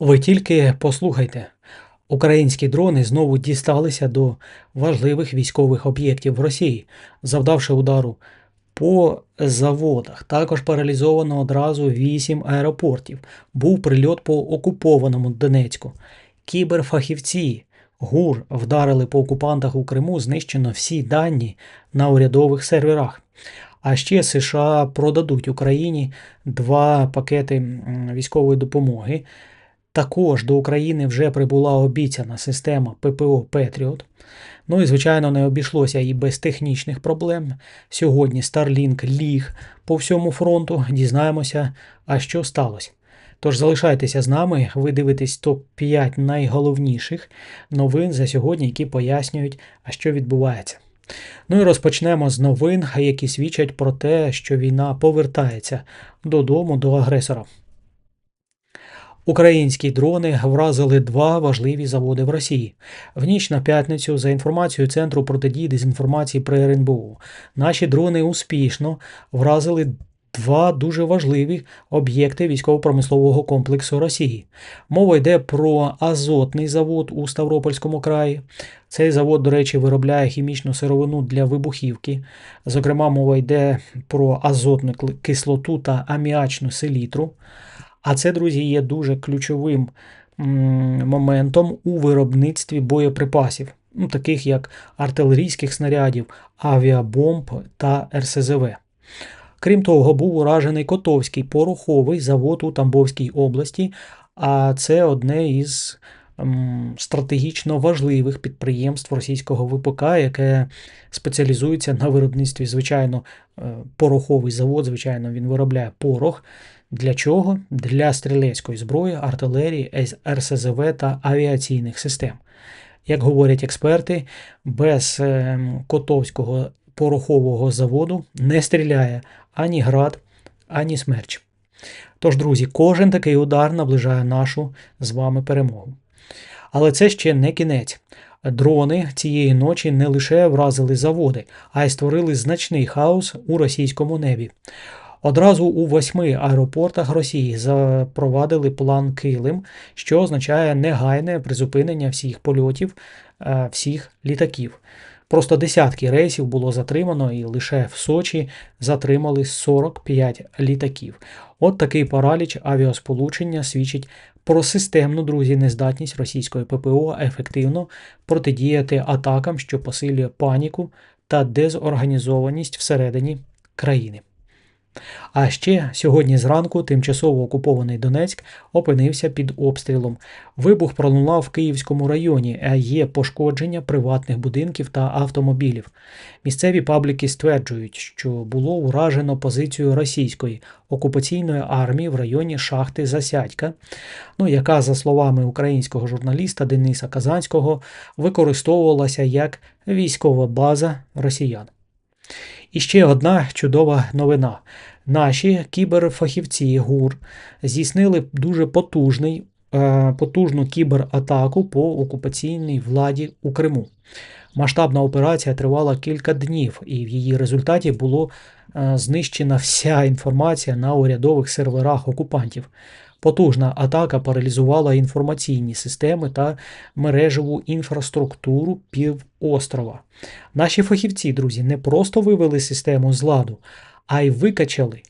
Ви тільки послухайте, українські дрони знову дісталися до важливих військових об'єктів в Росії, завдавши удару по заводах. Також паралізовано одразу вісім аеропортів. Був прильот по окупованому Донецьку. Кіберфахівці ГУР вдарили по окупантах у Криму, знищено всі дані на урядових серверах. А ще США продадуть Україні два пакети військової допомоги. Також до України вже прибула обіцяна система ППО Петріот. Ну і, звичайно, не обійшлося і без технічних проблем. Сьогодні Starlink ліг по всьому фронту. Дізнаємося, а що сталося. Тож залишайтеся з нами, ви дивитесь топ-5 найголовніших новин за сьогодні, які пояснюють, а що відбувається. Ну і розпочнемо з новин, які свідчать про те, що війна повертається додому до агресора. Українські дрони вразили два важливі заводи в Росії. В ніч на п'ятницю, за інформацією Центру протидії дезінформації при РНБО, наші дрони успішно вразили два дуже важливі об'єкти військово-промислового комплексу Росії. Мова йде про азотний завод у Ставропольському краї. Цей завод, до речі, виробляє хімічну сировину для вибухівки. Зокрема, мова йде про азотну кислоту та аміачну селітру. А це, друзі, є дуже ключовим моментом у виробництві боєприпасів, ну, таких як артилерійських снарядів, авіабомб та РСЗВ. Крім того, був уражений Котовський пороховий завод у Тамбовській області, а це одне із стратегічно важливих підприємств російського ВПК, яке спеціалізується на виробництві, звичайно, е, пороховий завод, звичайно, він виробляє порох. Для чого? Для стрілецької зброї, артилерії, РСЗВ та авіаційних систем. Як говорять експерти, без ем, Котовського порохового заводу не стріляє ані град, ані смерч. Тож, друзі, кожен такий удар наближає нашу з вами перемогу. Але це ще не кінець. Дрони цієї ночі не лише вразили заводи, а й створили значний хаос у російському небі. Одразу у восьми аеропортах Росії запровадили план Килим, що означає негайне призупинення всіх польотів е, всіх літаків. Просто десятки рейсів було затримано, і лише в Сочі затримали 45 літаків. От такий параліч авіасполучення свідчить про системну, друзі, нездатність російської ППО ефективно протидіяти атакам, що посилює паніку та дезорганізованість всередині країни. А ще сьогодні зранку тимчасово окупований Донецьк опинився під обстрілом. Вибух пролунав в Київському районі, а є пошкодження приватних будинків та автомобілів. Місцеві пабліки стверджують, що було уражено позицію російської окупаційної армії в районі шахти Засядька, ну, яка, за словами українського журналіста Дениса Казанського, використовувалася як військова база росіян. І ще одна чудова новина. Наші кіберфахівці ГУР здійснили дуже потужний, е, потужну кібератаку по окупаційній владі у Криму. Масштабна операція тривала кілька днів, і в її результаті було е, знищена вся інформація на урядових серверах окупантів. Потужна атака паралізувала інформаційні системи та мережеву інфраструктуру півострова. Наші фахівці, друзі, не просто вивели систему з ладу, а й викачали,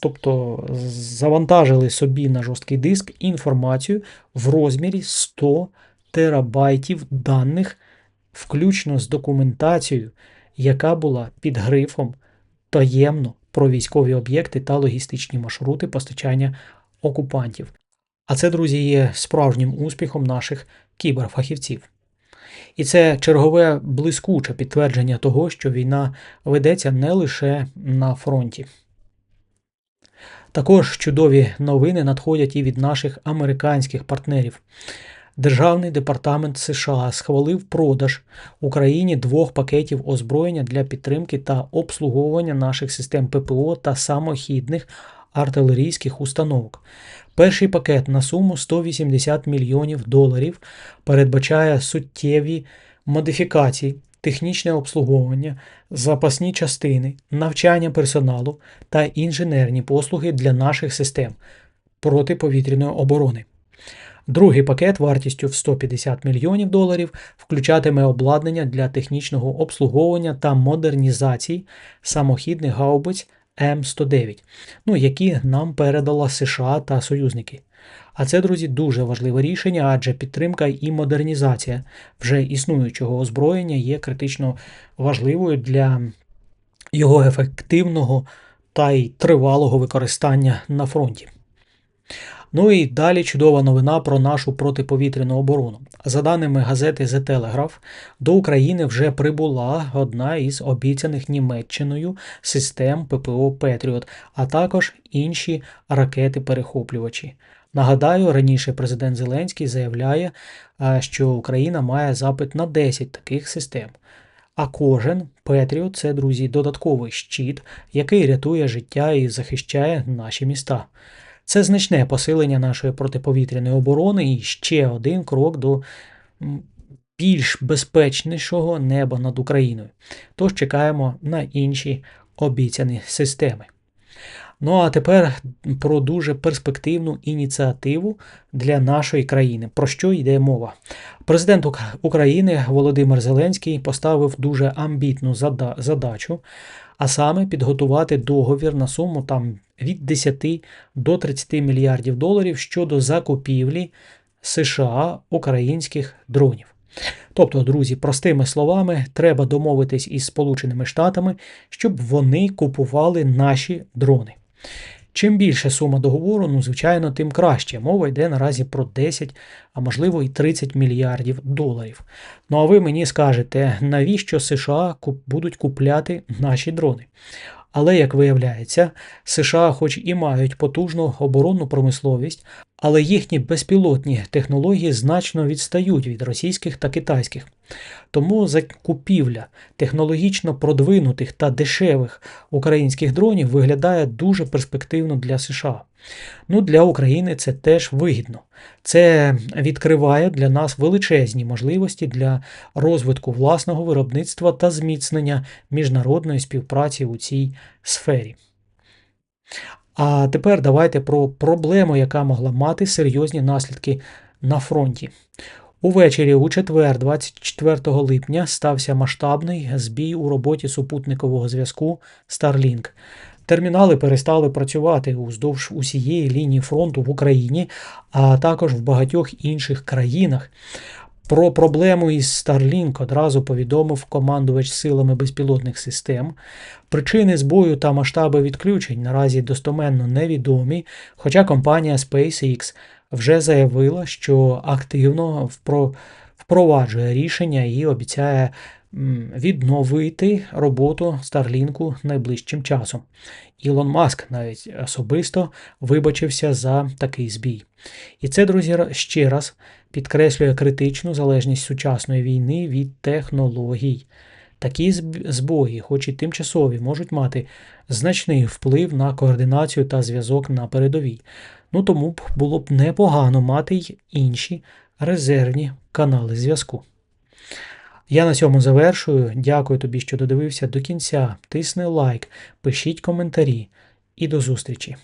тобто завантажили собі на жорсткий диск інформацію в розмірі 100 терабайтів даних, включно з документацією, яка була під грифом таємно про військові об'єкти та логістичні маршрути постачання окупантів. А це, друзі, є справжнім успіхом наших кіберфахівців. І це чергове блискуче підтвердження того, що війна ведеться не лише на фронті. Також чудові новини надходять і від наших американських партнерів. Державний департамент США схвалив продаж Україні двох пакетів озброєння для підтримки та обслуговування наших систем ППО та самохідних артилерійських установок. Перший пакет на суму 180 мільйонів доларів передбачає суттєві модифікації, технічне обслуговування, запасні частини, навчання персоналу та інженерні послуги для наших систем протиповітряної оборони. Другий пакет вартістю в 150 мільйонів доларів включатиме обладнання для технічного обслуговування та модернізації самохідних гаубиць М109, ну, які нам передала США та союзники. А це, друзі, дуже важливе рішення, адже підтримка і модернізація вже існуючого озброєння є критично важливою для його ефективного та й тривалого використання на фронті. Ну і далі чудова новина про нашу протиповітряну оборону. За даними газети The Telegraph, до України вже прибула одна із обіцяних Німеччиною систем ППО Петріот, а також інші ракети-перехоплювачі. Нагадаю, раніше президент Зеленський заявляє, що Україна має запит на 10 таких систем. А кожен Петріот це, друзі, додатковий щит, який рятує життя і захищає наші міста. Це значне посилення нашої протиповітряної оборони і ще один крок до більш безпечнішого неба над Україною. Тож чекаємо на інші обіцяні системи. Ну а тепер про дуже перспективну ініціативу для нашої країни. Про що йде мова? Президент України Володимир Зеленський поставив дуже амбітну задачу, а саме підготувати договір на суму там від 10 до 30 мільярдів доларів щодо закупівлі США українських дронів. Тобто, друзі, простими словами, треба домовитись із Сполученими Штатами, щоб вони купували наші дрони. Чим більше сума договору, ну, звичайно, тим краще. Мова йде наразі про 10, а можливо і 30 мільярдів доларів. Ну а ви мені скажете, навіщо США будуть купляти наші дрони? Але, як виявляється, США, хоч і мають потужну оборонну промисловість, але їхні безпілотні технології значно відстають від російських та китайських. Тому закупівля технологічно продвинутих та дешевих українських дронів виглядає дуже перспективно для США. Ну, для України це теж вигідно. Це відкриває для нас величезні можливості для розвитку власного виробництва та зміцнення міжнародної співпраці у цій сфері. А тепер давайте про проблему, яка могла мати серйозні наслідки на фронті. Увечері у четвер, 24 липня, стався масштабний збій у роботі супутникового зв'язку Starlink. Термінали перестали працювати уздовж усієї лінії фронту в Україні, а також в багатьох інших країнах. Про проблему із Starlink одразу повідомив командувач силами безпілотних систем. Причини збою та масштаби відключень наразі достоменно невідомі, хоча компанія SpaceX вже заявила, що активно впро- впроваджує рішення і обіцяє відновити роботу Старлінку найближчим часом. Ілон Маск навіть особисто вибачився за такий збій. І це, друзі, ще раз підкреслює критичну залежність сучасної війни від технологій. Такі збої, хоч і тимчасові, можуть мати значний вплив на координацію та зв'язок на передовій. Ну тому б було б непогано мати й інші резервні канали зв'язку. Я на цьому завершую. Дякую тобі, що додивився до кінця. Тисни лайк, пишіть коментарі і до зустрічі!